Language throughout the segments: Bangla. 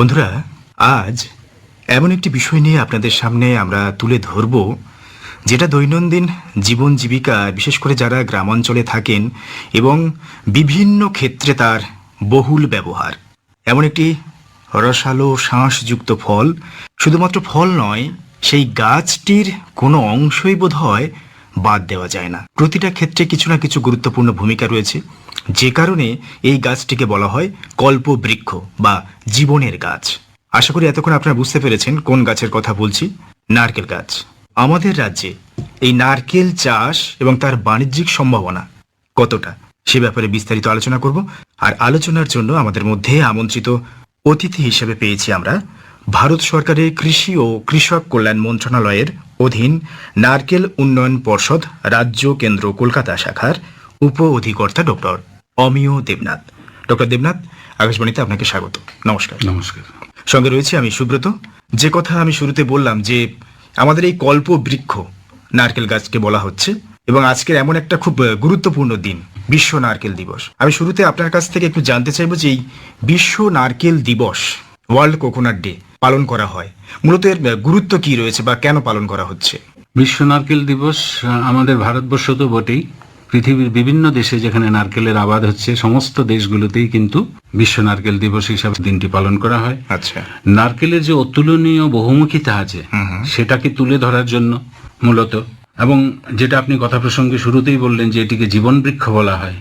বন্ধুরা, আজ এমন একটি বিষয় নিয়ে আপনাদের সামনে আমরা তুলে ধরব, যেটা দৈনন্দিন জীবন জীবিকা, বিশেষ করে যারা গ্রামাঞ্চলে থাকেন এবং বিভিন্ন ক্ষেত্রে তার বহুল ব্যবহার। এমন একটি রসালো শাঁসযুক্ত ফল, শুধুমাত্র ফল নয়, সেই গাছটির কোনো অংশই বোধ হয় বাদ দেওয়া যায় না। প্রতিটা ক্ষেত্রে কিছু না কিছু গুরুত্বপূর্ণ ভূমিকা রয়েছে। যে কারণে এই গাছটিকে বলা হয় কল্পবৃক্ষ বা জীবনের গাছ। আশা করি এতক্ষণ আপনারা বুঝতে পেরেছেন কোন গাছের কথা বলছি। নারকেল গাছ। আমাদের রাজ্যে এই নারকেল চাষ এবং তার বাণিজ্যিক সম্ভাবনা কতটা, সে ব্যাপারে বিস্তারিত আলোচনা করব। আর আলোচনার জন্য আমাদের মধ্যে আমন্ত্রিত অতিথি হিসেবে পেয়েছি আমরা ভারত সরকারের কৃষি ও কৃষক কল্যাণ মন্ত্রণালয়ের অধীন নারকেল উন্নয়ন পর্ষদ রাজ্য কেন্দ্র কলকাতা শাখার উপ অধিকর্তা ডক্টর অমিয় দেবনাথ। ডক্টর দেবনাথ আকাশবাণীতে আপনাকে স্বাগত। নমস্কার। নমস্কার। সঙ্গে রয়েছে আমি সুব্রত। যে কথা আমি শুরুতে বললাম যে আমাদের এই কল্প বৃক্ষ নারকেল গাছকে বলা হচ্ছে এবং আজকের এমন একটা খুব গুরুত্বপূর্ণ দিন বিশ্ব নারকেল দিবস। আমি শুরুতে আপনার কাছ থেকে একটু জানতে চাইব যে এই বিশ্ব নারকেল দিবস ওয়ার্ল্ড কোকোনাট ডে পালন করা হয়। মূলত এর গুরুত্ব কি রয়েছে বা কেন পালন করা হচ্ছে? বিশ্ব নারকেল দিবস আমাদের ভারতবর্ষ তো বটেই। পৃথিবীর বিভিন্ন দেশে যেখানে নারকেলের আবাদ হচ্ছে সমস্ত দেশগুলোতেই কিন্তু বিশ্ব নারকেল দিবস হিসাবে দিনটি পালন করা হয়। আচ্ছা। নারকেলের যে অতুলনীয় বহুমুখিতা আছে সেটাকে তুলে ধরার জন্য মূলত এবং যেটা আপনি কথা প্রসঙ্গে শুরুতেই বললেন যে এটিকে জীবন বৃক্ষ বলা হয়।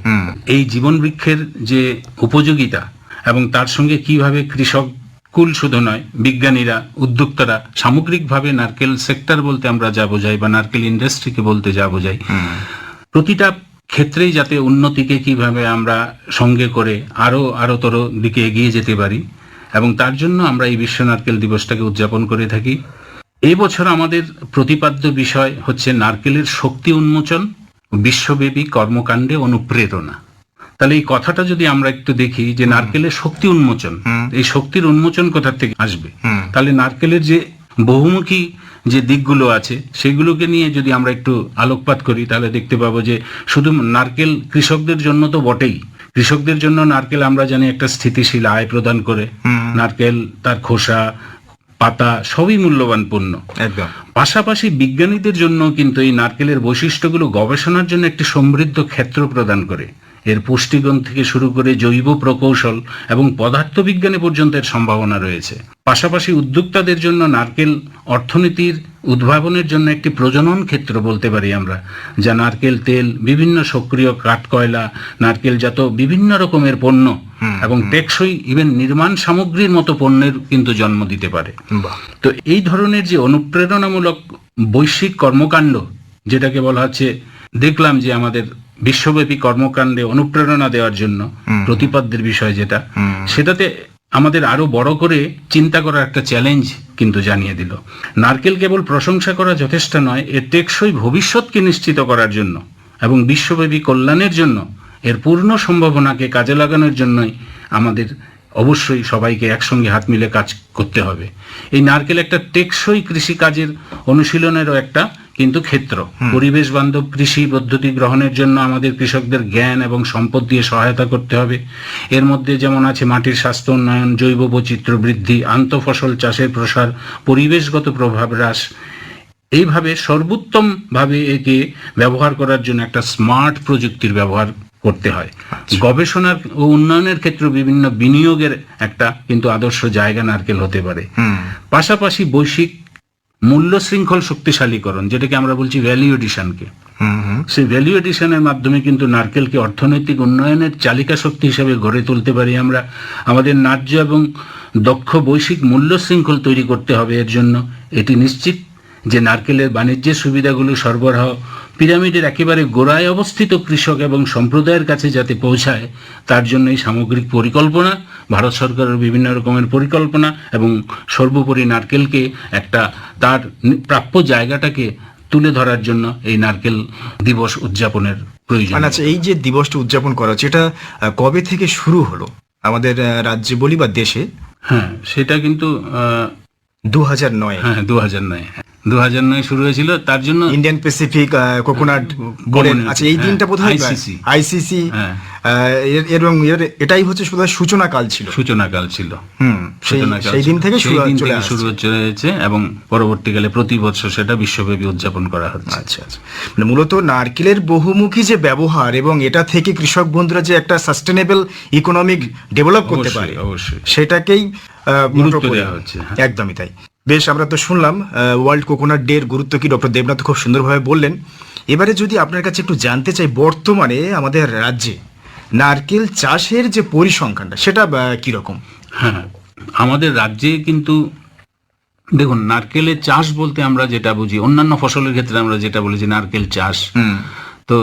এই জীবন বৃক্ষের যে উপযোগিতা এবং তার সঙ্গে কীভাবে কৃষক কুল শুধু নয় বিজ্ঞানীরা উদ্যোক্তারা সামগ্রিকভাবে নারকেল সেক্টর বলতে আমরা যা বোঝাই বা নারকেল ইন্ডাস্ট্রিকে বলতে যা বোঝাই প্রতিটা ক্ষেত্রেই যাতে উন্নতিকে কীভাবে আমরা সঙ্গে করে আরও আরোতর দিকে এগিয়ে যেতে পারি এবং তার জন্য আমরা এই বিশ্ব নারকেল দিবসটাকে উদযাপন করে থাকি। এই বছর আমাদের প্রতিপাদ্য বিষয় হচ্ছে নারকেলের শক্তি উন্মোচন বিশ্বব্যাপী কর্মকাণ্ডে অনুপ্রেরণা। তাহলে এই কথাটা যদি আমরা একটু দেখি যে নারকেলের শক্তি উন্মোচন এই শক্তির উন্মোচন কোথা থেকে আসবে? তাহলে নারকেলের যে বহুমুখী যে দিকগুলো আছে সেগুলোকে নিয়ে যদি আমরা একটু আলোকপাত করি তাহলে দেখতে পাবো যে শুধু নারকেল কৃষকদের জন্য তো বটেই। কৃষকদের জন্য নারকেল আমরা জানি একটা স্থিতিশীল আয় প্রদান করে। নারকেল তার খোসা পাতা সবই মূল্যবান পণ্য। একদম। পাশাপাশি বিজ্ঞানীদের জন্য কিন্তু এই নারকেলের বৈশিষ্ট্যগুলো গবেষণার জন্য একটি সমৃদ্ধ ক্ষেত্র প্রদান করে। এর পুষ্টিগুণ থেকে শুরু করে জৈব প্রকৌশল এবং পদার্থবিজ্ঞানে পর্যন্ত এর সম্ভাবনা রয়েছে। পাশাপাশি উদ্যোক্তাদের জন্য নারকেল অর্থনীতির উদ্ভাবনের জন্য একটি প্রজনন ক্ষেত্র বলতে পারি আমরা যা নারকেল তেল বিভিন্ন সক্রিয় কাঠ কাঠকয়লা নারকেলজাত বিভিন্ন রকমের পণ্য এবং টেকসই ইভেন নির্মাণ সামগ্রীর মতো পণ্যের কিন্তু জন্ম দিতে পারে। তো এই ধরনের যে অনুপ্রেরণামূলক বৈশ্বিক কর্মকাণ্ড যেটাকে বলা হচ্ছে দেখলাম যে আমাদের বিশ্বব্যাপী কর্মকাণ্ডে অনুপ্রেরণা দেওয়ার জন্য প্রতিপাদ্যের বিষয় যেটা সেটাতে আমাদের আরও বড় করে চিন্তা করার একটা চ্যালেঞ্জ কিন্তু জানিয়ে দিল। নারকেল কেবল প্রশংসা করা যথেষ্ট নয় এর টেকসই ভবিষ্যৎকে নিশ্চিত করার জন্য এবং বিশ্বব্যাপী কল্যাণের জন্য এর পূর্ণ সম্ভাবনাকে কাজে লাগানোর জন্যই আমাদের অবশ্যই সবাইকে একসঙ্গে হাত মিলে কাজ করতে হবে। এই নারকেল একটা টেকসই কৃষিকাজের অনুশীলনেরও একটা কিন্তু ক্ষেত্র। পরিবেশ বান্ধব কৃষি পদ্ধতি গ্রহণের জন্য আমাদের কৃষকদের জ্ঞান এবং সম্পদ দিয়ে সহায়তা করতে হবে। এর মধ্যে যেমন আছে মাটির স্বাস্থ্য উন্নয়ন জৈব বৈচিত্র্য বৃদ্ধি আন্তঃফসল চাষের প্রসার পরিবেশগত প্রভাব হ্রাস। এইভাবে সর্বোত্তম ভাবে একে ব্যবহার করার জন্য একটা স্মার্ট প্রযুক্তির ব্যবহার করতে হয়। গবেষণার ও উন্নয়নের ক্ষেত্রে বিভিন্ন বিনিয়োগের একটা কিন্তু আদর্শ জায়গা নারকেল হতে পারে। পাশাপাশি বৈশ্বিক মূল্য শৃঙ্খল শক্তিশালীকরণ, যেটাকে আমরা বলছি ভ্যালিউ এডিশনকে সেই ভ্যালু এডিশনের মাধ্যমে কিন্তু নারকেলকে অর্থনৈতিক উন্নয়নের চালিকা শক্তি হিসেবে গড়ে তুলতে পারি আমরা। আমাদের ন্যায্য এবং দক্ষ বৈশ্বিক মূল্য শৃঙ্খল তৈরি করতে হবে এর জন্য। এটি নিশ্চিত যে নারকেলের বাণিজ্যের সুবিধাগুলো সরবরাহ পিরামিডের একেবারে গোড়ায় অবস্থিত কৃষক এবং সম্প্রদায়ের কাছে যাতে পৌঁছায় তার জন্য এই সামগ্রিক পরিকল্পনা ভারত সরকারের বিভিন্ন রকমের পরিকল্পনা এবং সর্বোপরি নারকেলকে একটা তার প্রাপ্য জায়গাটাকে তুলে ধরার জন্য এই নারকেল দিবস উদযাপনের প্রয়োজন। মানে আচ্ছা এই যে দিবসটা উদযাপন করা হচ্ছে এটা কবে থেকে শুরু হলো? আমাদের রাজ্যে বলি বা দেশে? হ্যাঁ সেটা কিন্তু দু হাজার নয়। হ্যাঁ দু হাজার নয় দু হাজার নয় শুরু হয়েছিল তার জন্য ইন্ডিয়ান প্যাসিফিক কোকোনাট বোর্ডের আচ্ছা এই হ্যাঁ, দিনটা বোধ হয়। ICC আইসিসি হ্যাঁ। এবং এর এটাই হচ্ছে শুধু সূচনা কাল ছিল। সূচনাকাল ছিল। হুম সেই দিন থেকে শুরু হয়েছে এবং পরবর্তীকালে প্রতি বছর সেটা বিশ্বব্যাপী উদযাপন করা হচ্ছে। আচ্ছা আচ্ছা। মানে মূলত নারকেলের বহুমুখী যে ব্যবহার এবং এটা থেকে কৃষক বন্ধুরা যে একটা সাস্টেনেবল ইকোনমিক ডেভেলপ করতে পারে অবশ্যই। সেটাকেই গুরুত্ব দেওয়া হচ্ছে, হ্যাঁ। একদমই তাই। বেশ আমরা তো শুনলাম ওয়ার্ল্ড কোকোনাট ডে এর গুরুত্ব কি? ডক্টর দেবনাথ খুব সুন্দরভাবে বললেন। এবারে যদি আপনার কাছে একটু জানতে চাই বর্তমানে আমাদের রাজ্যে নারকেল চাষের যে পরিসংখ্যানটা সেটা কীরকম? হ্যাঁ আমাদের রাজ্যে কিন্তু দেখুন নারকেলের চাষ বলতে আমরা যেটা বুঝি অন্যান্য ফসলের ক্ষেত্রে আমরা যেটা বলেছি নারকেল চাষ। তো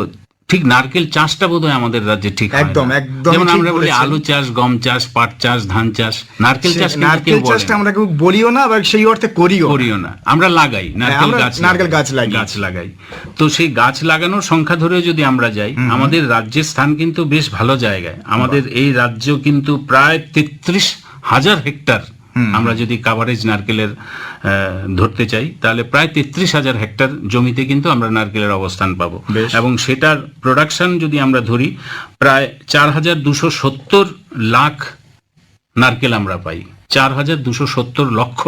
ঠিক নারকেল চাষটা বোধহয় আমাদের রাজ্যে ঠিক একদম একদম, যেমন আমরা বলি আলু চাষ গম চাষ পাট চাষ ধান চাষ নারকেল চাষ নারকেল চাষটা আমরা কেউ বলিও না আবার সেই অর্থে করিও করিও না। আমরা লাগাই নারকেল আমরা গাছ নারকেল গাছ লাগাই। গাছ লাগাই। তো সেই গাছ লাগানোর সংখ্যা ধরে যদি আমরা যাই আমাদের রাজ্যের স্থান কিন্তু বেশ ভালো জায়গায়। আমাদের এই রাজ্য কিন্তু প্রায় তেত্রিশ হাজার হেক্টর আমরা যদি কাভারেজ নারকেলের ধরতে চাই তাহলে প্রায় তেত্রিশ হাজার হেক্টর জমিতে কিন্তু আমরা নারকেলের অবস্থান পাব। এবং সেটার প্রোডাকশন যদি আমরা ধরি প্রায় চার হাজার দুশো সত্তর লাখ নারকেল আমরা পাই। চার হাজার দুশো সত্তর লক্ষ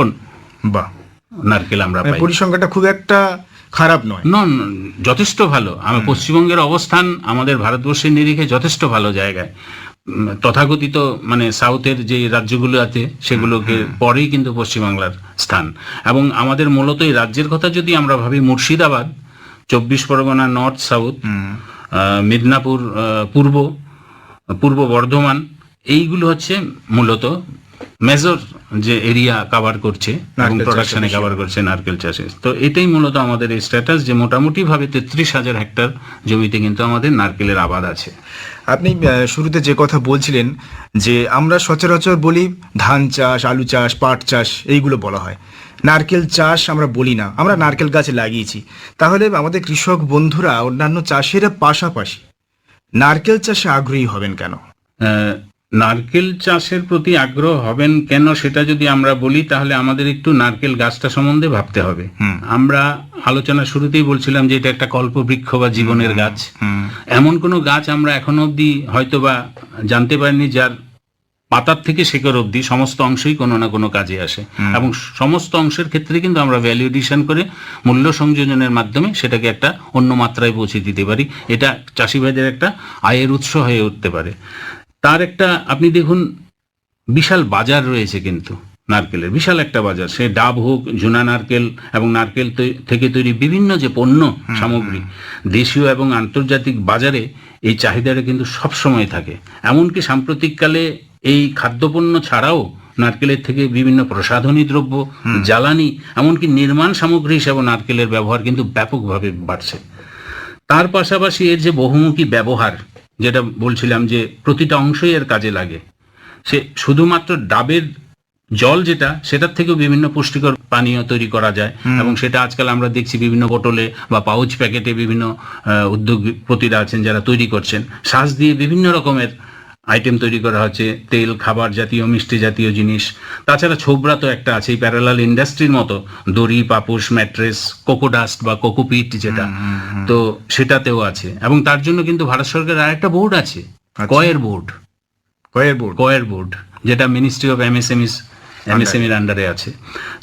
বা নারকেল আমরা মানে পাই। পরিসংখ্যাটা খুব একটা খারাপ নয়। নন যথেষ্ট ভালো। আমার পশ্চিমবঙ্গের অবস্থান আমাদের ভারতবর্ষের নিরিখে যথেষ্ট ভালো জায়গায়। তথাকথিত মানে সাউথের যে রাজ্যগুলো আছে সেগুলোকে পরেই কিন্তু পশ্চিমবাংলার স্থান। এবং আমাদের মূলত এই রাজ্যের কথা যদি আমরা ভাবি মুর্শিদাবাদ চব্বিশ পরগনা নর্থ সাউথ মিদনাপুর পূর্ব পূর্ব বর্ধমান এইগুলো হচ্ছে মূলত মেজর যে এরিয়া কভার করছে এবং প্রোডাকশনে। কভার করছে নারকেল চাষে। তো এটাই মূলত আমাদের এই স্ট্যাটাস যে মোটামুটি ভাবে তেত্রিশ হাজার হেক্টর জমিতে কিন্তু আমাদের নারকেলের আবাদ আছে। আপনি শুরুতে যে কথা বলছিলেন যে আমরা সচরাচর বলি ধান চাষ আলু চাষ পাট চাষ এইগুলো বলা হয়। নারকেল চাষ আমরা বলি না আমরা নারকেল গাছ লাগিয়েছি। তাহলে আমাদের কৃষক বন্ধুরা অন্যান্য চাষের পাশাপাশি নারকেল চাষে আগ্রহী হবেন কেন? আহ, নারকেল চাষের প্রতি আগ্রহ হবেন কেন সেটা যদি আমরা বলি তাহলে আমাদের একটু নারকেল গাছটা সম্বন্ধে ভাবতে হবে। আমরা আলোচনা শুরুতেই বলছিলাম যে এটা একটা কল্পবৃক্ষ বা জীবনের গাছ। এমন কোনো গাছ আমরা এখনও অবধি হয়তোবা জানতে পারিনি যার পাতার থেকে শেকড় অবধি সমস্ত অংশই কোনো না কোনো কাজে আসে। এবং সমস্ত অংশের ক্ষেত্রে কিন্তু আমরা ভ্যালু এডিশন করে মূল্য সংযোজনের মাধ্যমে সেটাকে একটা অন্য মাত্রায় পৌঁছে দিতে পারি। এটা চাষি ভাইদের একটা আয়ের উৎস হয়ে উঠতে পারে। তার একটা আপনি দেখুন বিশাল বাজার রয়েছে কিন্তু নারকেলের। বিশাল একটা বাজার। সে ডাব হোক ঝুনা নারকেল এবং নারকেল থেকে তৈরি বিভিন্ন যে পণ্য সামগ্রী দেশীয় এবং আন্তর্জাতিক বাজারে এই চাহিদাটা কিন্তু সব সময় থাকে। এমনকি সাম্প্রতিককালে এই খাদ্যপণ্য ছাড়াও নারকেলের থেকে বিভিন্ন প্রসাধনী দ্রব্য জ্বালানি এমনকি নির্মাণ সামগ্রী হিসেবে নারকেলের ব্যবহার কিন্তু ব্যাপকভাবে বাড়ছে। তার পাশাপাশি এর যে বহুমুখী ব্যবহার যেটা বলছিলাম যে প্রতিটা অংশই এর কাজে লাগে। সে শুধুমাত্র ডাবের জল যেটা সেটার থেকেও বিভিন্ন পুষ্টিকর পানীয় তৈরি করা যায়। এবং সেটা আজকাল আমরা দেখছি বিভিন্ন বোটলে বা পাউচ প্যাকেটে বিভিন্ন উদ্যোগপতিরা আছেন যারা তৈরি করছেন। শ্বাস দিয়ে বিভিন্ন রকমের আইটেম তৈরি করা হচ্ছে তেল খাবার জাতীয় মিষ্টি জাতীয় জিনিস। তাছাড়া ছোবরা তো একটা আছে এই প্যারালাল ইন্ডাস্ট্রির মতো। দড়ি পাপুস ম্যাট্রেস কোকোডাস্ট বা কোকোপিট যেটা। তো সেটাতেও আছে। এবং তার জন্য কিন্তু ভারত সরকারের আরেকটা বোর্ড আছে। কয়ের বোর্ড কয়ের বোর্ড কয়ের বোর্ড যেটা মিনিস্ট্রি অফ এমএসএমইস এমএসএমইর আন্ডারে আছে।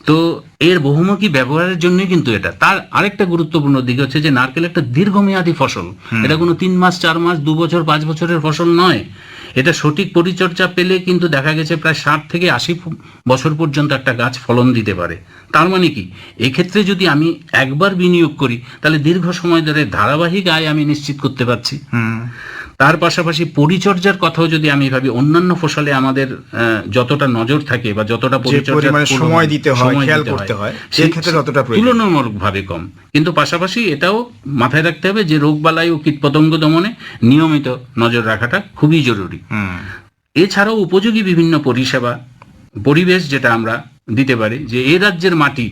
তো এর বহুমুখী ব্যবহারের জন্যই কিন্তু এটা। তার আরেকটা গুরুত্বপূর্ণ দিক হচ্ছে যে নারকেল একটা দীর্ঘমেয়াদী ফসল। এটা কোনো তিন মাস চার মাস দু বছর পাঁচ বছরের ফসল নয়। এটা সঠিক পরিচর্যা পেলে কিন্তু দেখা গেছে প্রায় ষাট থেকে আশি বছর পর্যন্ত একটা গাছ ফলন দিতে পারে। তার মানে কি? এক্ষেত্রে যদি আমি একবার বিনিয়োগ করি, তাহলে দীর্ঘ সময় ধরে ধারাবাহিক আয় আমি নিশ্চিত করতে পারছি। তার পাশাপাশি পরিচর্যার কথাও যদি আমি ভাবি অন্যান্য ফসলে আমাদের যতটা নজর থাকে বা যতটা সময় দিতে হয়, সময় খেয়াল করতে হয়, সেই ক্ষেত্রে ততটা তুলনামূলকভাবে কম। কিন্তু পাশাপাশি এটাও মাথায় রাখতে হবে যে রোগবালাই ও কীটপতঙ্গ দমনে নিয়মিত নজর রাখাটা খুবই জরুরি। এছাড়াও উপযোগী বিভিন্ন পরিষেবা পরিবেশ যেটা আমরা দিতে পারি যে এ রাজ্যের মাটি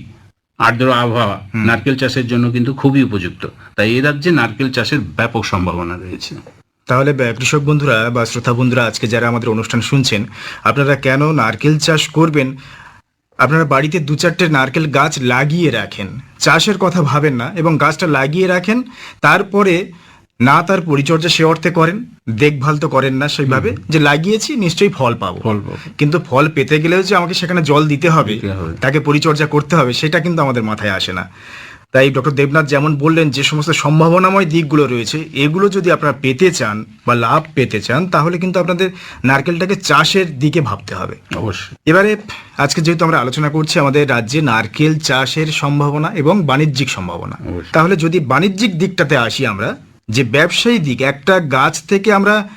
আর্দ্র আবহাওয়া নারকেল চাষের জন্য কিন্তু খুবই উপযুক্ত। তাই এ রাজ্যে নারকেল চাষের ব্যাপক সম্ভাবনা রয়েছে। তাহলে কৃষক বন্ধুরা বা শ্রোতা বন্ধুরা আজকে যারা আমাদের অনুষ্ঠান শুনছেন আপনারা কেন নারকেল চাষ করবেন? আপনারা বাড়িতে দু চারটে নারকেল গাছ লাগিয়ে রাখেন। চাষের কথা ভাবেন না এবং গাছটা লাগিয়ে রাখেন তারপরে না তার পরিচর্যা সে অর্থে করেন দেখভাল তো করেন না সেইভাবে যে লাগিয়েছি নিশ্চয়ই ফল পাবো। কিন্তু ফল পেতে গেলেও যে আমাকে সেখানে জল দিতে হবে। তাকে পরিচর্যা করতে হবে সেটা কিন্তু আমাদের মাথায় আসে না। তাই ডক্টর দেবনাথ যেমন বললেন যে সমস্ত সম্ভাবনাময় দিকগুলো রয়েছে এগুলো যদি আপনারা পেতে চান বা লাভ পেতে চান তাহলে কিন্তু আপনাদের নারকেলটাকে চাষের দিকে ভাবতে হবে। অবশ্যই। এবারে আজকে যেহেতু আমরা আলোচনা করছি আমাদের রাজ্যে নারকেল চাষের সম্ভাবনা এবং বাণিজ্যিক সম্ভাবনা তাহলে যদি বাণিজ্যিক দিকটাতে আসি আমরা যে ব্যবসায়ী দিক একটা গাছ থেকে আমরা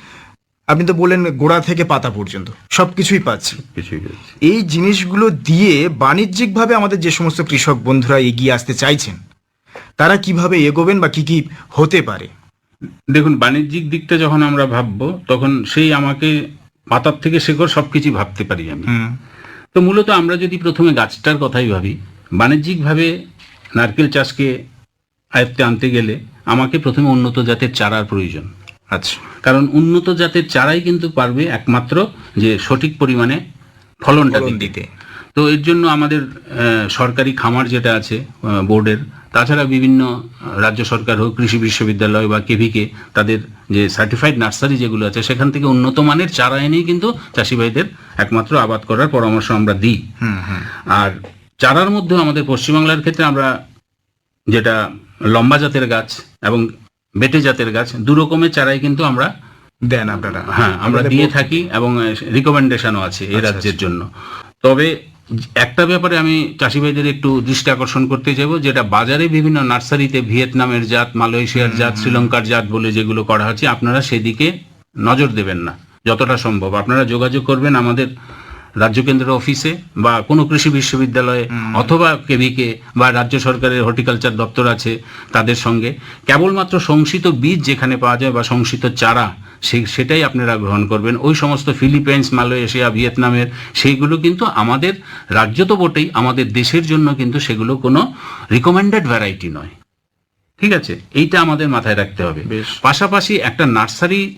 আপনি তো বললেন গোড়া থেকে পাতা পর্যন্ত সবকিছুই কিছুই পাচ্ছি। এই জিনিসগুলো দিয়ে বাণিজ্যিকভাবে আমাদের যে সমস্ত কৃষক বন্ধুরা এগিয়ে আসতে চাইছেন তারা কীভাবে এগোবেন বা কি কি হতে পারে? দেখুন বাণিজ্যিক দিকটা যখন আমরা ভাববো তখন সেই আমাকে পাতার থেকে শেকড় সবকিছু ভাবতে পারি আমি। তো মূলত আমরা যদি প্রথমে গাছটার কথাই ভাবি বাণিজ্যিকভাবে নারকেল চাষকে আয়ত্তে আনতে গেলে আমাকে প্রথমে উন্নত জাতের চারার প্রয়োজন। আচ্ছা। কারণ উন্নত জাতের চারাই কিন্তু পারবে একমাত্র যে সঠিক পরিমাণে ফলনটা ফলন দিতে। তো এর জন্য আমাদের সরকারি খামার যেটা আছে বোর্ডের তাছাড়া বিভিন্ন রাজ্য সরকার হোক কৃষি বিশ্ববিদ্যালয় বা কেভিকে তাদের যে সার্টিফাইড নার্সারি যেগুলো আছে সেখান থেকে উন্নত মানের চারা এনেই কিন্তু চাষি ভাইদের একমাত্র আবাদ করার পরামর্শ আমরা দিই। আর চারার মধ্যেও আমাদের পশ্চিমবাংলার ক্ষেত্রে আমরা যেটা লম্বা জাতের গাছ এবং বেটে জাতের গাছ দু রকমের চারাই কিন্তু আমরা দেন আপনারা। হ্যাঁ আমরা দিয়ে থাকি এবং রিকমেন্ডেশনও আছে এই আচ্ছা, রাজ্যের জন্য। তবে একটা ব্যাপারে আমি চাষি ভাইদের একটু দৃষ্টি আকর্ষণ করতে চাইব যেটা বাজারে বিভিন্ন নার্সারিতে ভিয়েতনামের জাত মালয়েশিয়ার জাত শ্রীলঙ্কার জাত বলে যেগুলো করা হচ্ছে আপনারা সেদিকে নজর দেবেন না। যতটা সম্ভব। আপনারা যোগাযোগ করবেন আমাদের রাজ্য কেন্দ্র অফিসে বা কোনো কৃষি বিশ্ববিদ্যালয়ে অথবা কেভিকে বা রাজ্য সরকারের হর্টিকালচার দপ্তর আছে তাদের সঙ্গে। কেবলমাত্র সংসিত বীজ যেখানে পাওয়া যায় বা সংসিত চারা সেই সেটাই আপনারা গ্রহণ করবেন। ওই সমস্ত ফিলিপাইন্স মালয়েশিয়া ভিয়েতনামের সেইগুলো কিন্তু আমাদের রাজ্য তো বটেই আমাদের দেশের জন্য কিন্তু সেগুলো কোনো রিকমেন্ডেড ভ্যারাইটি নয়। ঠিক আছে? এইটা আমাদের মাথায় রাখতে হবে। পাশাপাশি একটা নার্সারি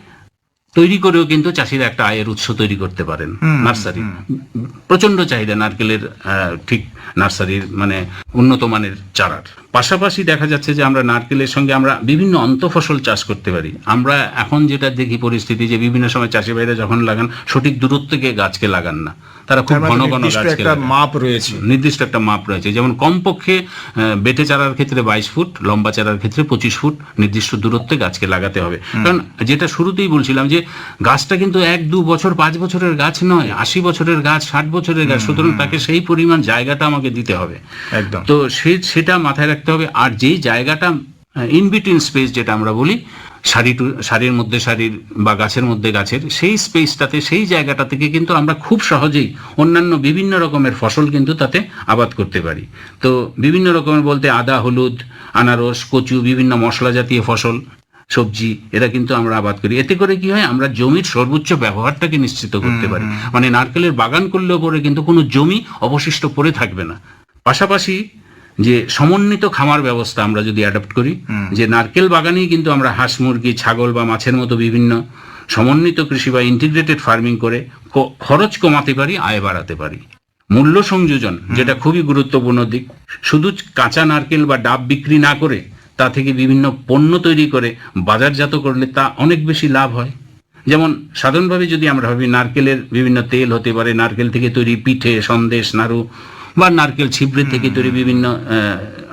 তৈরি করেও কিন্তু চাষিরা একটা আয়ের উৎস তৈরি করতে পারেন। নার্সারি। প্রচণ্ড চাহিদা নারকেলের ঠিক নার্সারির মানে উন্নত মানের চারার। পাশাপাশি দেখা যাচ্ছে যে আমরা নারকেলের সঙ্গে আমরা বিভিন্ন অন্তঃফসল চাষ করতে পারি। আমরা এখন যেটা দেখি পরিস্থিতি যে বিভিন্ন সময় চাষি ভাইরা যখন লাগান সঠিক দূরত্ব থেকে গাছকে লাগান না। তারা খুব মানে ঘন ঘন গাছকে মাপ রয়েছে। নির্দিষ্ট একটা মাপ রয়েছে। যেমন কমপক্ষে বেটে চারার ক্ষেত্রে বাইশ ফুট লম্বা চারার ক্ষেত্রে পঁচিশ ফুট নির্দিষ্ট দূরত্বে গাছকে লাগাতে হবে। কারণ যেটা শুরুতেই বলছিলাম যে গাছটা কিন্তু এক দু বছর পাঁচ বছরের গাছ নয় আশি বছরের গাছ ষাট বছরের গাছ। সুতরাং তাকে সেই পরিমাণ জায়গাটা আমাকে দিতে হবে। একদম। তো সে সেটা মাথায় রাখতে হবে। আর যেই জায়গাটা ইন বিটুইন স্পেস যেটা আমরা বলি সারি টু সারির মধ্যে সারির বা গাছের মধ্যে গাছের সেই স্পেসটাতে সেই জায়গাটা থেকে কিন্তু আমরা খুব সহজেই অন্যান্য বিভিন্ন রকমের ফসল কিন্তু তাতে আবাদ করতে পারি। তো বিভিন্ন রকমের বলতে আদা হলুদ আনারস কচু বিভিন্ন মশলা জাতীয় ফসল সবজি এরা কিন্তু আমরা আবাদ করি। এতে করে কি হয় আমরা জমির সর্বোচ্চ ব্যবহারটাকে নিশ্চিত করতে পারি। মানে নারকেলের বাগান করলেও পরে কিন্তু কোনো জমি অবশিষ্ট পড়ে থাকবে না। পাশাপাশি যে সমন্বিত খামার ব্যবস্থা আমরা যদি অ্যাডাপ্ট করি যে নারকেল বাগানেই কিন্তু আমরা হাঁস মুরগি ছাগল বা মাছের মতো বিভিন্ন সমন্বিত কৃষি বা ইন্টিগ্রেটেড ফার্মিং করে খরচ কমাতে পারি আয় বাড়াতে পারি। মূল্য সংযোজন যেটা খুবই গুরুত্বপূর্ণ দিক। শুধু কাঁচা নারকেল বা ডাব বিক্রি না করে তা থেকে বিভিন্ন পণ্য তৈরি করে বাজারজাত করলে তা অনেক বেশি লাভ হয়। যেমন সাধারণভাবে যদি আমরা ভাবি নারকেলের বিভিন্ন তেল হতে পারে নারকেল থেকে তৈরি পিঠে সন্দেশ নাড়ু বা নারকেল ছিবড়ে থেকে তৈরি বিভিন্ন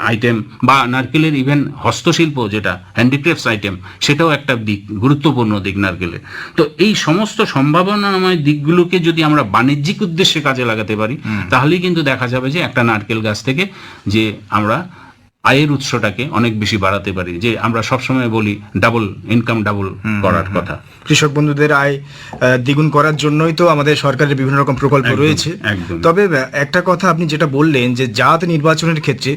আইটেম বা নারকেলের ইভেন হস্তশিল্প যেটা হ্যান্ডিক্রাফটস আইটেম সেটাও একটা দিক গুরুত্বপূর্ণ দিক নারকেলের। তো এই সমস্ত সম্ভাবনাময় দিকগুলোকে যদি আমরা বাণিজ্যিক উদ্দেশ্যে কাজে লাগাতে পারি তাহলেই কিন্তু দেখা যাবে যে একটা নারকেল গাছ থেকে যে আমরা আয়ের উৎসটাকে অনেক বেশি বাড়াতে পারি। যে আমরা সবসময় বলি ডাবল ইনকাম ডাবল করার কথা। কৃষক বন্ধুদের আয় দ্বিগুণ করার জন্যই তো আমাদের সরকারের বিভিন্ন রকম প্রকল্প রয়েছে। তবে একটা কথা আপনি যেটা বললেন যে জাত নির্বাচনের ক্ষেত্রে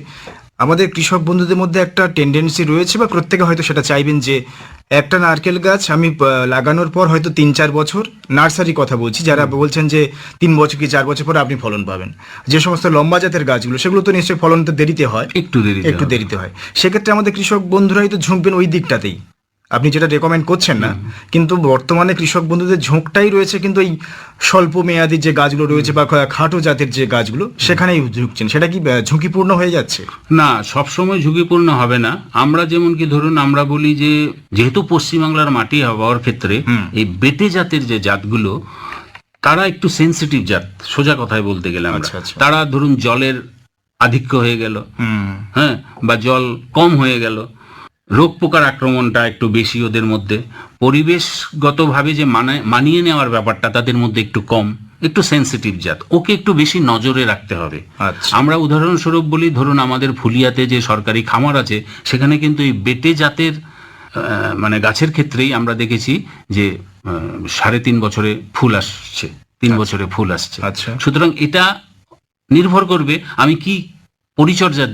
আমাদের কৃষক বন্ধুদের মধ্যে একটা টেন্ডেন্সি রয়েছে বা প্রত্যেকে হয়তো সেটা চাইবেন যে একটা নারকেল গাছ আমি লাগানোর পর হয়তো তিন চার বছর নার্সারি কথা বলছি যারা বলছেন যে তিন বছর কি চার বছর পর আপনি ফলন পাবেন। যে সমস্ত লম্বা জাতের গাছগুলো সেগুলো তো নিশ্চয়ই ফলন তো দেরিতে হয়। একটু দেরি একটু দেরিতে হয়। সেক্ষেত্রে আমাদের কৃষক বন্ধুরা হয়তো ঝুঁকবেন ওই দিকটাতেই। আপনি যেটা রেকমেন্ড করছেন না কিন্তু বর্তমানে কৃষক বন্ধুদের ঝোঁকটাই রয়েছে কিন্তু এই স্বল্প মেয়াদি যে গাছগুলো রয়েছে বা খাটো জাতের যে গাছগুলো সেখানেই ঝুঁকছেন। সেটা কি ঝুঁকিপূর্ণ হয়ে যাচ্ছে? না সবসময় ঝুঁকিপূর্ণ হবে না। আমরা যেমন কি ধরুন আমরা বলি যে যেহেতু পশ্চিমবাংলার মাটি হওয়ার ক্ষেত্রে এই বেটে জাতের যে জাতগুলো তারা একটু সেনসিটিভ জাত সোজা কথায় বলতে গেলে আমরা। আচ্ছা, আচ্ছা। তারা ধরুন জলের আধিক্য হয়ে গেল। হ্যাঁ বা জল কম হয়ে গেল। রোগ পোকার আক্রমণটা একটু বেশি ওদের মধ্যে। পরিবেশগতভাবে যে মানায় মানিয়ে নেওয়ার ব্যাপারটা তাদের মধ্যে একটু কম একটু সেনসিটিভ জাত। ওকে একটু বেশি নজরে রাখতে হবে। আচ্ছা। আমরা উদাহরণস্বরূপ বলি ধরুন আমাদের ফুলিয়াতে যে সরকারি খামার আছে সেখানে কিন্তু এই বেটে জাতের মানে গাছের ক্ষেত্রেই আমরা দেখেছি যে সাড়ে তিন বছরে ফুল আসছে তিন বছরে ফুল আসছে। আচ্ছা। সুতরাং এটা নির্ভর করবে আমি কি পরিচর্যা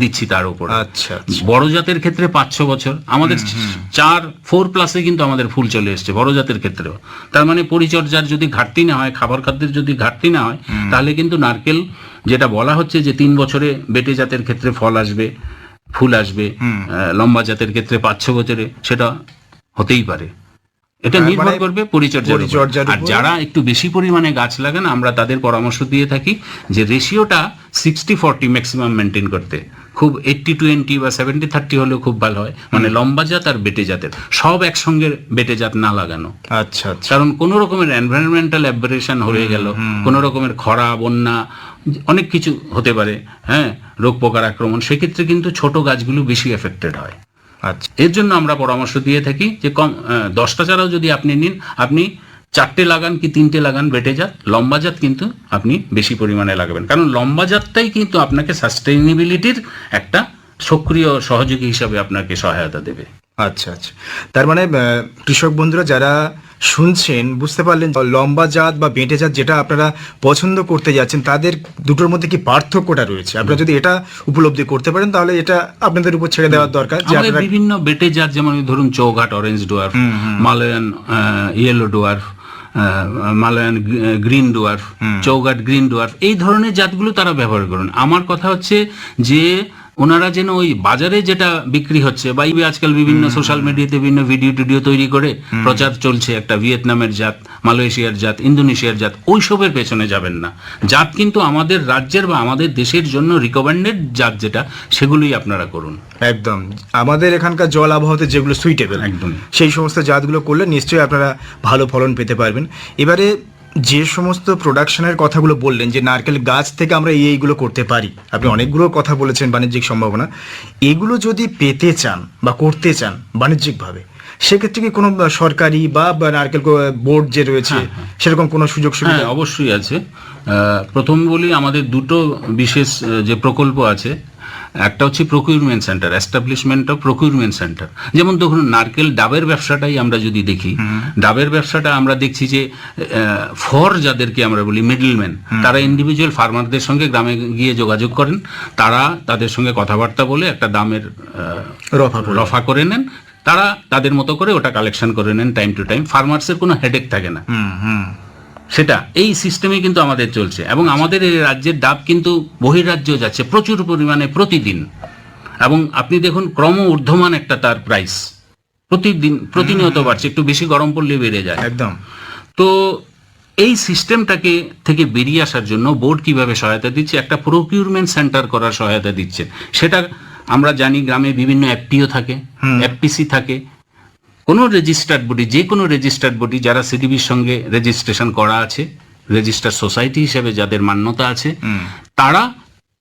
দিচ্ছি তার উপর। আচ্ছা আচ্ছা। বড় জাতের ক্ষেত্রে পাঁচ ছ বছর। আমাদের চার ফোর প্লাসে কিন্তু আমাদের ফুল চলে এসছে বড় জাতের ক্ষেত্রেও তার মানে পরিচর্যার যদি ঘাটতি না হয় খাবার খাদ্যের যদি ঘাটতি না হয় তাহলে কিন্তু নারকেল যেটা বলা হচ্ছে যে তিন বছরে বেটে জাতের ক্ষেত্রে ফল আসবে ফুল আসবে লম্বা জাতের ক্ষেত্রে পাঁচ ছ বছরে সেটা হতেই পারে। এটা নির্ভর মানে করবে পরিচর্যার উপর। আর যারা একটু বেশি পরিমাণে গাছ লাগান আমরা তাদের পরামর্শ দিয়ে থাকি যে রেশিওটা সিক্সটি ফর্টি ম্যাক্সিমাম মেনটেন করতে। খুব এইটটি টোয়েন্টি বা সেভেন্টি থার্টি হলেও খুব ভালো হয়। মানে লম্বা জাত আর বেটে জাতের। সব একসঙ্গে বেটে জাত না লাগানো। আচ্ছা আচ্ছা। কারণ কোনো রকমের এনভায়রনমেন্টাল অ্যাবারেশন হয়ে গেল কোনো রকমের খরা বন্যা অনেক কিছু হতে পারে হ্যাঁ রোগ পোকার আক্রমণ। সেক্ষেত্রে কিন্তু ছোট গাছগুলো বেশি এফেক্টেড হয়। আচ্ছা। এর জন্য আমরা পরামর্শ দিয়ে থাকি যে কম দশটা চারাও যদি আপনি নিন, আপনি চারটে লাগান কি তিনটে লাগান বেটে জাত, লম্বা জাত কিন্তু আপনি বেশি পরিমাণে লাগাবেন। কারণ লম্বা জাতটাই কিন্তু আপনাকে সাস্টেইনেবিলিটির একটা সক্রিয় সহযোগী হিসাবে আপনাকে সহায়তা দেবে। আচ্ছা আচ্ছা। তার মানে কৃষক বন্ধুরা যারা শুনছেন বুঝতে পারলেন লম্বা জাত বা বেঁটে জাত যেটা আপনারা পছন্দ করতে যাচ্ছেন তাদের দুটোর মধ্যে কি পার্থক্যটা রয়েছে? আপনারা যদি এটা উপলব্ধি করতে পারেন তাহলে এটা আপনাদের উপর ছেড়ে দেওয়ার দরকার যে আপনারা বিভিন্ন বেটে জাত যেমন ধরুন Chowghat orange dwarf Malayan yellow dwarf Malayan green dwarf Chowghat green dwarf এই ধরনের জাতগুলো তারা ব্যবহার করুন। আমার কথা হচ্ছে যে ওনারা যেন ওই বাজারে যেটা বিক্রি হচ্ছে বা আজকাল বিভিন্ন সোশ্যাল মিডিয়াতে বিভিন্ন ভিডিও টিডিও তৈরি করে প্রচার চলছে একটা ভিয়েতনামের জাত মালয়েশিয়ার জাত ইন্দোনেশিয়ার জাত ওইসবের পেছনে যাবেন না। জাত কিন্তু আমাদের রাজ্যের বা আমাদের দেশের জন্য রিকমেন্ডেড জাত যেটা সেগুলোই আপনারা করুন। একদম। আমাদের এখানকার জল আবহাওয়াতে যেগুলো সুইটেবল একদম। সেই সমস্ত জাতগুলো করলে নিশ্চয়ই আপনারা ভালো ফলন পেতে পারবেন। এবারে যে সমস্ত প্রোডাকশনের কথাগুলো বললেন যে নারকেল গাছ থেকে আমরা এই এইগুলো করতে পারি আপনি অনেকগুলো কথা বলেছেন বাণিজ্যিক সম্ভাবনা এগুলো যদি পেতে চান বা করতে চান বাণিজ্যিকভাবে সেক্ষেত্রে কি কোনো সরকারি বা নারকেল বোর্ড যে রয়েছে সেরকম কোনো সুযোগ সুবিধা? হ্যাঁ অবশ্যই আছে। প্রথম বলি আমাদের দুটো বিশেষ যে প্রকল্প আছে একটা হচ্ছে procurement centre establishment of procurement centre যেমন ধরুন নারকেল ডাবের ব্যবসাটাই আমরা যদি দেখি ডাবের ব্যবসাটা আমরা দেখছি যে ফর যাদেরকে আমরা বলি মিডলম্যান তারা ইন্ডিভিজুয়াল ফার্মারদের সঙ্গে গ্রামে গিয়ে যোগাযোগ করেন তারা তাদের সঙ্গে কথাবার্তা বলে একটা দামের রফা করে। নেন তারা তাদের মতো করে ওটা কালেকশন করে নেন টাইম টু টাইম ফার্মার্সের কোনো হেডেক থাকে না। সেটা এই সিস্টেমে কিন্তু আমাদের চলছে। এবং আমাদের এই রাজ্যের ডাব কিন্তু বহিরাজ্য যাচ্ছে প্রচুর পরিমাণে প্রতিদিন। এবং আপনি দেখুন ক্রম ঊর্ধ্বমান একটা তার প্রাইস প্রতিদিন প্রতিনিয়ত বাড়ছে একটু বেশি গরম পড়লে বেড়ে যায়। একদম। তো এই সিস্টেমটাকে থেকে বেরিয়ে আসার জন্য বোর্ড কীভাবে সহায়তা দিচ্ছে? একটা প্রকিউরমেন্ট সেন্টার করার সহায়তা দিচ্ছে। সেটা আমরা জানি গ্রামে বিভিন্ন অ্যাপটিও থাকে এফপিসি থাকে কোনো রেজিস্টার্ড বডি যে কোনো রেজিস্টার্ড বডি যারা সিডিবির সঙ্গে রেজিস্ট্রেশন করা আছে রেজিস্টার সোসাইটি হিসেবে যাদের মান্যতা আছে তারা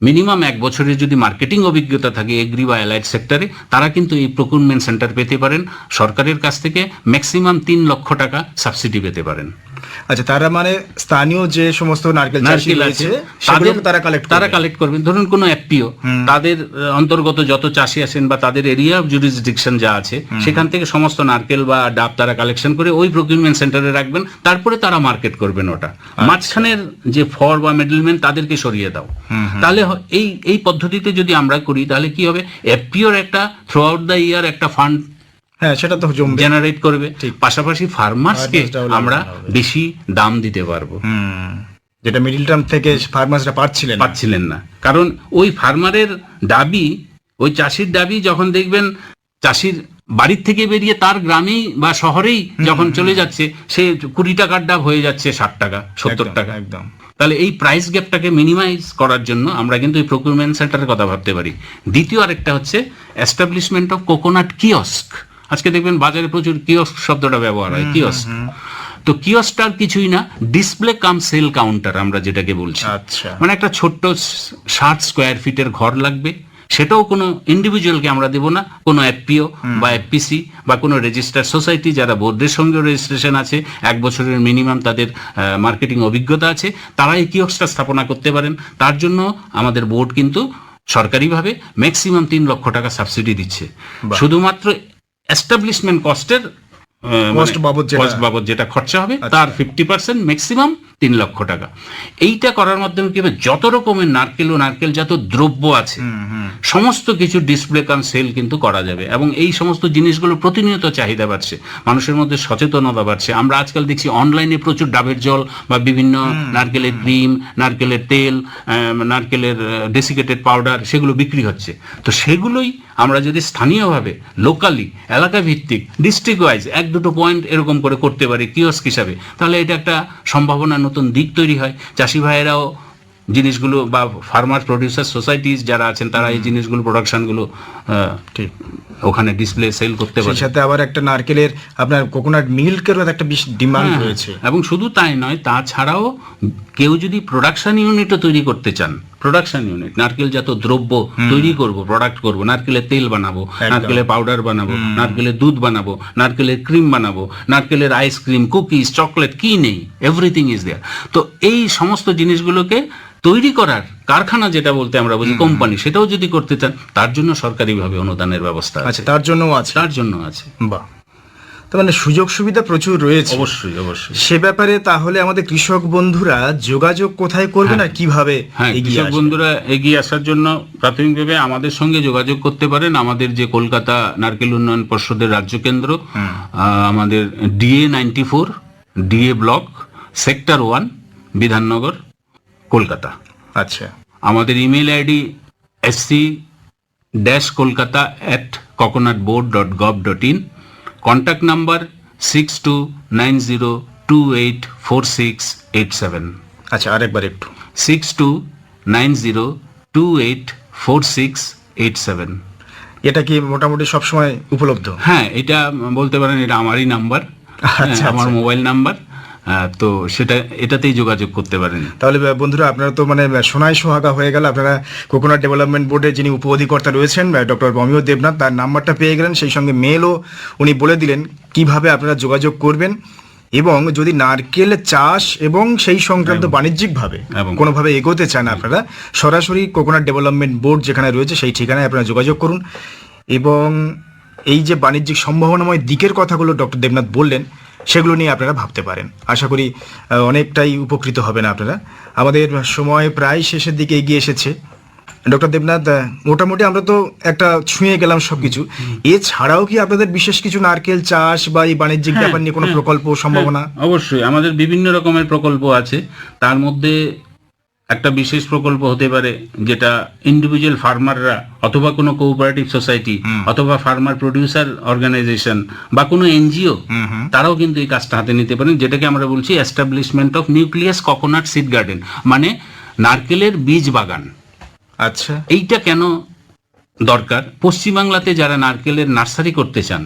মিনিমাম এক বছরের যদি মার্কেটিং অভিজ্ঞতা থাকে এগ্রি বা অ্যালাইড সেক্টরে তারা কিন্তু এই প্রকুরমেন্ট সেন্টার পেতে পারেন। সরকারের কাছ থেকে ম্যাক্সিমাম তিন লক্ষ টাকা সাবসিডি পেতে পারেন। আচ্ছা তারা মানে স্থানীয় যে সমস্ত নারকেল চাষি আছে তাদের তারা কালেক্ট তারা কালেক্ট করবেন ধরুন কোনো এফপিও তাদের অন্তর্গত যত চাষি আছেন বা তাদের এরিয়া অফ জুরিসডিকশন যা আছে সেখান থেকে সমস্ত নারকেল বা ডাব তারা কালেকশন করে ওই প্রকিউরমেন্ট সেন্টারে রাখবেন। তারপরে তারা মার্কেট করবেন ওটা। মাঝখানের যে ফর বা মিডলম্যান তাদেরকে সরিয়ে দাও। তাহলে এই এই পদ্ধতিতে যদি আমরা করি তাহলে কি হবে? এফপিওর একটা থ্রু আউট দ্য ইয়ার একটা ফান্ড হ্যাঁ সেটা তো জমবে। জেনারেট করবে। পাশাপাশি ফার্মার্সকে আমরা বেশি দাম দিতে পারব। যেটা মিডিল টার্ম থেকে ফার্মার্সরা পাচ্ছিলেন পাচ্ছিলেন না। কারণ ওই ফার্মারের দাবি ওই চাষির দাবি যখন দেখবেন চাষির বাড়ির থেকে বেরিয়ে তার গ্রামেই বা শহরেই যখন চলে যাচ্ছে সে কুড়ি টাকার ডাব হয়ে যাচ্ছে ষাট টাকা সত্তর টাকা। একদম। তাহলে এই প্রাইস গ্যাপটাকে মিনিমাইজ করার জন্য আমরা কিন্তু এই প্রকিউরমেন্ট সেন্টারের কথা ভাবতে পারি। দ্বিতীয় আরেকটা হচ্ছে এস্টাবলিশমেন্ট অফ কোকোনাট কিয়স্ক আজকে দেখবেন বাজারে প্রচুর কিয়স্ক শব্দটা ব্যবহার হয় কিয়স্ক তো কিয়স্কটার কিছুই না ডিসপ্লে কাম সেল কাউন্টার আমরা যেটাকে বলছি। আচ্ছা। মানে একটা ছোট্ট ষাট স্কোয়ার ফিটের ঘর লাগবে। সেটাও কোনো ইন্ডিভিজুয়ালকে আমরা দেব না কোনো এফপিও বা এফপিসি বা কোনো রেজিস্টার সোসাইটি যারা বোর্ডের সঙ্গে রেজিস্ট্রেশন আছে এক বছরের মিনিমাম তাদের মার্কেটিং অভিজ্ঞতা আছে তারা এই কিয়স্কটা স্থাপনা করতে পারেন। তার জন্য আমাদের বোর্ড কিন্তু সরকারিভাবে ম্যাক্সিমাম তিন লক্ষ টাকা সাবসিডি দিচ্ছে। শুধুমাত্র এস্টাবলিশমেন্ট কস্টের Cost বাবদ কস্ট বাবদ যেটা খরচা হবে তার ফিফটি পার্সেন্ট ম্যাক্সিমাম তিন লক্ষ টাকা। এইটা করার মাধ্যমে কি হবে? যত রকমের নারকেল ও নারকেল জাত দ্রব্য আছে সমস্ত কিছু ডিসপ্লে কাম সেল কিন্তু করা যাবে। এবং এই সমস্ত জিনিসগুলো প্রতিনিয়ত চাহিদা বাড়ছে। মানুষের মধ্যে সচেতনতা বাড়ছে। আমরা আজকাল দেখছি অনলাইনে প্রচুর ডাবের জল বা বিভিন্ন নারকেলের ক্রিম নারকেলের তেল নারকেলের ডেসিকেটেড পাউডার সেগুলো বিক্রি হচ্ছে। তো সেগুলোই আমরা যদি স্থানীয়ভাবে লোকালি এলাকা ভিত্তিক ডিস্ট্রিক্ট ওয়াইজ এক দুটো পয়েন্ট এরকম করে করতে পারি কিয়স্ক হিসাবে তাহলে এটা একটা সম্ভাবনা নতুন দিক তৈরি হয়। চাষি ভাইয়েরাও জিনিসগুলো বা ফার্মার প্রডিউসার সোসাইটিস যারা আছেন তারা এই জিনিসগুলো প্রোডাকশনগুলো ঠিক ওখানে ডিসপ্লে সেল করতে পারে। সাথে আবার একটা নারকেলের আপনার কোকোনাট মিল্কেরও একটা বেশি ডিমান্ড হ্যাঁ, রয়েছে। এবং শুধু তাই নয় তাছাড়াও কেউ যদি প্রোডাকশন ইউনিটও তৈরি করতে চান প্রোডাকশন ইউনিট নারকেল জাত দ্রব্য তৈরি করব প্রোডাক্ট করব নারকেলের তেল বানাবো নারকেলের পাউডার বানাবো নারকেলের দুধ বানাবো নারকেলের ক্রিম বানাবো নারকেলের আইসক্রিম কুকিজ চকলেট কি নেই এভরিথিং ইজ দেয়ার তো এই সমস্ত জিনিসগুলোকে তৈরি করার কারখানা যেটা বলতে আমরা বুঝি কোম্পানি সেটাও যদি করতে চান তার জন্য সরকারিভাবে অনুদানের ব্যবস্থা আছে। আচ্ছা তার জন্যও আছে। তার জন্য আছে। বাহ। তার মানে সুযোগ সুবিধা প্রচুর রয়েছে। অবশ্যই অবশ্যই। সে ব্যাপারে তাহলে আমাদের কৃষক বন্ধুরা যোগাযোগ কোথায় করবে না কীভাবে হ্যাঁ কৃষক বন্ধুরা এগিয়ে আসার জন্য প্রাথমিকভাবে আমাদের সঙ্গে যোগাযোগ করতে পারেন। আমাদের যে কলকাতা নারকেল উন্নয়ন পর্ষদের রাজ্য কেন্দ্র আমাদের DA ninety four DA block sector one Bidhannagar Kolkata. আচ্ছা। আমাদের email ID SC dash Kolkata at coconut board dot gov dot in contact number six two nine zero two eight four six eight seven আচ্ছা আরেকবার একটু। Six two nine zero two eight four six eight seven এটা কি মোটামুটি সবসময় উপলব্ধ? হ্যাঁ এটা বলতে পারেন এটা আমারই নাম্বার আচ্ছা, আমার আচ্ছা। মোবাইল নাম্বার তো সেটা এটাতেই যোগাযোগ করতে পারেন। তাহলে বন্ধুরা আপনারা তো মানে সোনায় সোহাগা হয়ে গেল। আপনারা কোকোনাট ডেভেলপমেন্ট বোর্ডে যিনি উপ অধিকর্তা রয়েছেন ডক্টর বমিও দেবনাথ তার নাম্বারটা পেয়ে গেলেন। সেই সঙ্গে মেলও উনি বলে দিলেন কীভাবে আপনারা যোগাযোগ করবেন এবং যদি নারকেল চাষ এবং সেই সংক্রান্ত বাণিজ্যিকভাবে কোনোভাবে এগোতে চান আপনারা সরাসরি কোকোনাট ডেভেলপমেন্ট বোর্ড যেখানে রয়েছে সেই ঠিকানায় আপনারা যোগাযোগ করুন। এবং এই যে বাণিজ্যিক সম্ভাবনাময় দিকের কথাগুলো ডক্টর দেবনাথ বললেন সেগুলো নিয়ে আপনারা ভাবতে পারেন। আশা করি অনেকটাই উপকৃত হবেন আপনারা। আমাদের সময় প্রায় শেষের দিকে এগিয়ে এসেছে। ডক্টর দেবনাথ মোটামুটি আমরা তো একটা ছুঁয়ে গেলাম সবকিছু। এছাড়াও কি আপনাদের বিশেষ কিছু নারকেল চাষ বা এই বাণিজ্যিক ব্যাপার নিয়ে কোনো প্রকল্প সম্ভাবনা? হ্যাঁ, অবশ্যই। আমাদের বিভিন্ন রকমের প্রকল্প আছে। তার মধ্যে একটা বিশেষ প্রকল্প হতে পারে যেটা ইন্ডিভিজুয়াল ফার্মাররা অথবা কোনো কোঅপারেটিভ সোসাইটি অথবা ফার্মার প্রডিউসার অর্গানাইজেশন বা কোনো এনজিও তারাও কিন্তু এই কাজটা হাতে নিতে পারেন। যেটাকে আমরা বলছি establishment of nucleus coconut seed garden মানে নারকেলের বীজ বাগান। আচ্ছা। এইটা কেন দরকার? পশ্চিমবাংলাতে যারা নারকেলের নার্সারি করতে চান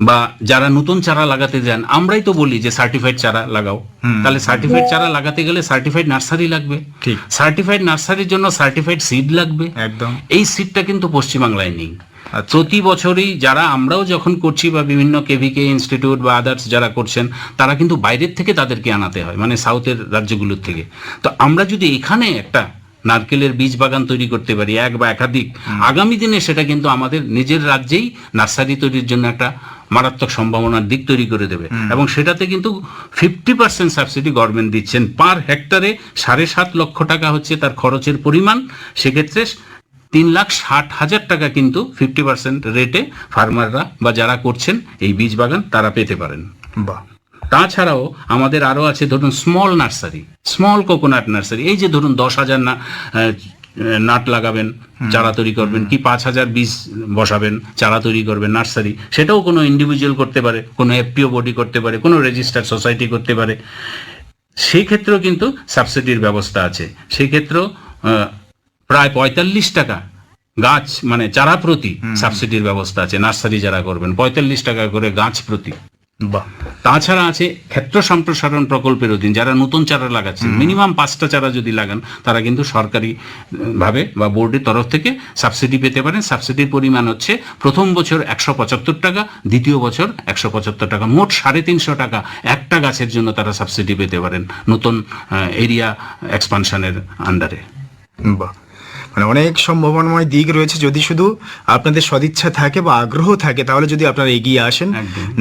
বা যারা নতুন চারা লাগাতে যান আমরাই তো বলি যে সার্টিফাইড চারা লাগাও। তাহলে সার্টিফাইড চারা লাগাতে গেলে সার্টিফাইড নার্সারি লাগবে। ঠিক। সার্টিফাইড নার্সারির জন্য সার্টিফাইড সিড লাগবে। একদম। এই সিডটা কিন্তু পশ্চিমবাংলায় নেই। আচ্ছা। প্রতি বছরই যারা আমরাও যখন করছি বা বিভিন্ন কেভিকে ইনস্টিটিউট বা আদার্স যারা করছেন তারা কিন্তু বাইরের থেকে তাদেরকে আনাতে হয় মানে সাউথের রাজ্যগুলোর থেকে। তো আমরা যদি এখানে একটা নারকেলের বীজ বাগান তৈরি করতে পারি এক বা একাধিক আগামী দিনে সেটা কিন্তু আমাদের নিজের রাজ্যেই নার্সারি তৈরির জন্য একটা মারাত্মক সম্ভাবনার দিক তৈরি করে দেবে। এবং সেটাতে কিন্তু ফিফটি পার্সেন্ট সাবসিডি গভর্নমেন্ট দিচ্ছেন। পার হেক্টরে সাড়ে সাত লক্ষ টাকা হচ্ছে তার খরচের পরিমাণ। সেক্ষেত্রে তিন লাখ ষাট হাজার টাকা কিন্তু ফিফটি পার্সেন্ট রেটে ফার্মাররা বা যারা করছেন এই বীজ বাগান তারা পেতে পারেন। বাহ। তাছাড়াও আমাদের আরও আছে ধরুন small nursery small coconut nursery এই যে ধরুন দশ হাজার না নাট লাগাবেন চারা তৈরি করবেন কি পাঁচ হাজার বীজ বসাবেন চারা তৈরি করবেন নার্সারি সেটাও কোনো ইন্ডিভিজুয়াল করতে পারে কোনো এফপিও বডি করতে পারে কোনো রেজিস্টার সোসাইটি করতে পারে। সেই ক্ষেত্রেও কিন্তু সাবসিডির ব্যবস্থা আছে। সেই ক্ষেত্রেও প্রায় পঁয়তাল্লিশ টাকা গাছ মানে চারা প্রতি সাবসিডির ব্যবস্থা আছে নার্সারি যারা করবেন পঁয়তাল্লিশ টাকা করে গাছ প্রতি। বাহ। তাছাড়া আছে ক্ষেত্র সম্প্রসারণ প্রকল্পের অধীন যারা নতুন চারা লাগাচ্ছেন মিনিমাম পাঁচটা চারা যদি লাগান তারা কিন্তু সরকারি ভাবে বা বোর্ডের তরফ থেকে সাবসিডি পেতে পারেন। সাবসিডির পরিমাণ হচ্ছে প্রথম বছর একশো পঁচাত্তর টাকা দ্বিতীয় বছর একশো পঁচাত্তর টাকা মোট সাড়ে তিনশো টাকা। একটা গাছের জন্য তারা সাবসিডি পেতে পারেন নতুন এরিয়া এক্সপানশনের আন্ডারে বাহ। মানে অনেক সম্ভাবনাময় দিক রয়েছে। যদি শুধু আপনাদের সদিচ্ছা থাকে বা আগ্রহ থাকে তাহলে যদি আপনারা এগিয়ে আসেন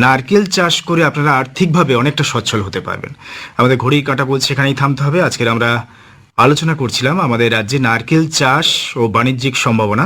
নারকেল চাষ করে আপনারা আর্থিকভাবে অনেকটা সচ্ছল হতে পারবেন। আমাদের ঘড়ি কাঁটা বলছে এখানেই থামতে হবে। আজকের আমরা আলোচনা করছিলাম আমাদের রাজ্যে নারকেল চাষ ও বাণিজ্যিক সম্ভাবনা।